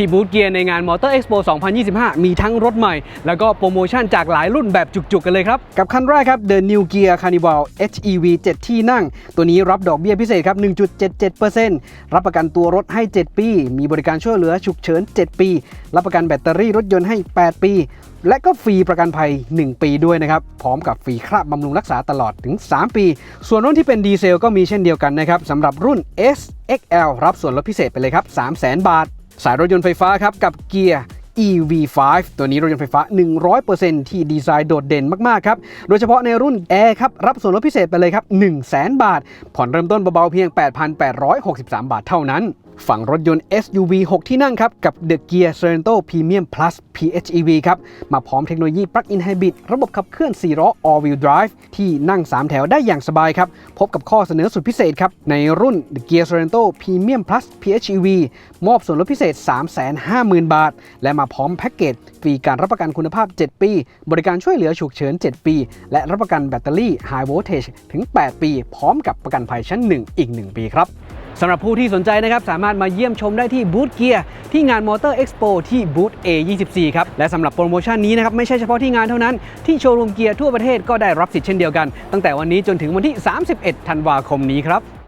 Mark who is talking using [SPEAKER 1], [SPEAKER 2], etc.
[SPEAKER 1] ที่บูธเกียร์ในงาน Motor Expo 2025 มีทั้งรถใหม่ แล้วก็โปรโมชั่นจากหลายรุ่นแบบจุกๆ กันเลยครับ กับคันแรกครับ The New Gear Carnival HEV 7 ที่นั่ง ตัวนี้รับดอกเบี้ยพิเศษครับ 1.77%รับประกันตัวรถให้ 7 ปี มีบริการช่วยเหลือฉุกเฉิน 7 ปี รับประกันแบตเตอรี่รถยนต์ให้ 8 ปี และก็ฟรีประกันภัย 1 ปีด้วยนะครับ พร้อมกับฟรีคราบบำรุงรักษาตลอดถึง 3 ปี ส่วนรุ่นที่เป็นดีเซลก็มีเช่นเดียวกันนะครับสำหรับรุ่น SXL รับส่วนลดพิเศษไปเลยครับ 300,000 บาท สายรถยนต์ไฟฟ้าครับกับเกียร์ EV5 ตัวนี้รถยนต์ไฟฟ้า 100%ที่ดีไซน์โดดเด่นมาก ๆ ครับ โดยเฉพาะในรุ่น Air ครับ รับส่วนลดพิเศษไปเลยครับ 100,000 บาท ผ่อนเริ่มต้นเบา ๆ เพียง 8,863 บาทเท่านั้น ฝั่งรถยนต์ SUV 6 ที่นั่งครับ กับ The Gear Sorento Premium Plus PHEV ครับ มาพร้อมเทคโนโลยี Plug-in Hybrid ระบบขับเคลื่อน 4 ล้อ All-Wheel Drive ที่นั่ง 3 แถวได้อย่างสบายครับ พบกับข้อเสนอสุดพิเศษครับ ในรุ่น The Gear Sorento Premium Plus PHEV มอบส่วนลดพิเศษ 350,000 บาท และมาพร้อมแพ็กเกจฟรีการรับประกันคุณภาพ 7 ปี บริการช่วยเหลือฉุกเฉิน 7 ปี และรับประกันแบตเตอรี่ High Voltage ถึง 8 ปี พร้อมกับประกันภัยชั้น 1 อีก 1 ปีครับ สำหรับผู้ที่สนใจนะครับสามารถมาเยี่ยมชมได้ที่บูธเกียร์ที่งานมอเตอร์เอ็กซ์โปที่บูธ A24 ครับ และสำหรับโปรโมชั่นนี้นะครับไม่ใช่เฉพาะที่งานเท่านั้น ที่โชว์รูมเกียร์ทั่วประเทศก็ได้รับสิทธิ์เช่นเดียวกัน ตั้งแต่วันนี้จนถึงวันที่ 31 ธันวาคมนี้ครับ